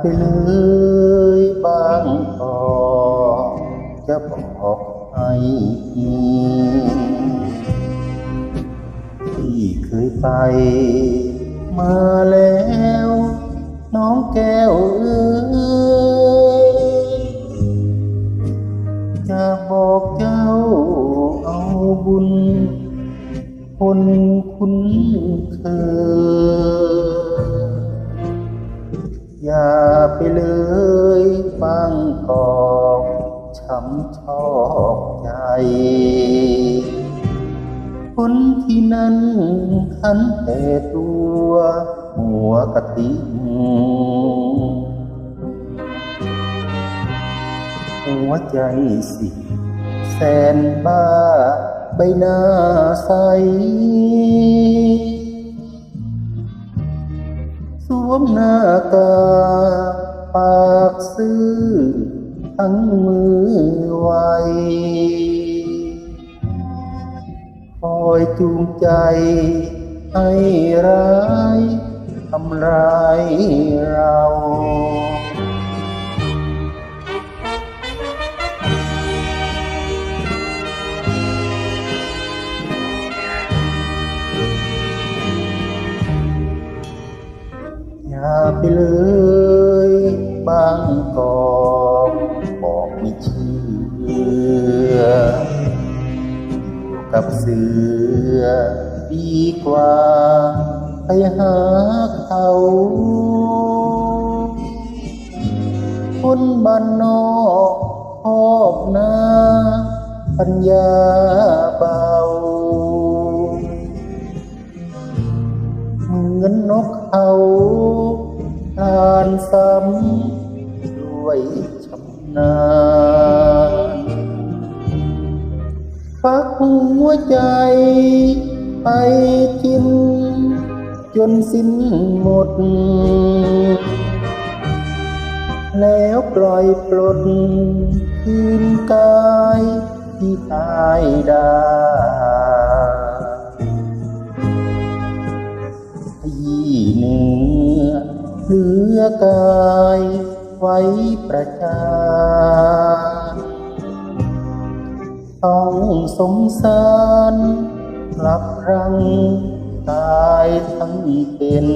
ไปเลยบางกอจะบอกให้ที่เคยไป มาแล้ว น้องแก้วเอ้ยจะบอกเจ้าเอาบุญ คนคุ้นเคย ช้ำชอกใจ คนที่นั่นคันแต่ตัวหัวกะทิหัวใจสิแสนบ้าใบหน้าใส สวมหน้ากากปากซื่อ ทั้งมือไวคอยจูงใจให้ร้ายทำร้ายเราอย่าไปเลยบางกอก สือดีกว่า ไปหาเขา คนบ้านนอกชอบนาปัญญาเบาเหมือนนกเขาทานซ้ำด้วยชำนาญ ฟักหัวใจไปกิน จนสิ้นหมด แล้วปล่อยปลดคืนกายที่ตายดายี่เนื้อเหลือกายไว้ประจาน ต้องสงสารกลับรังตายทั้งเป็น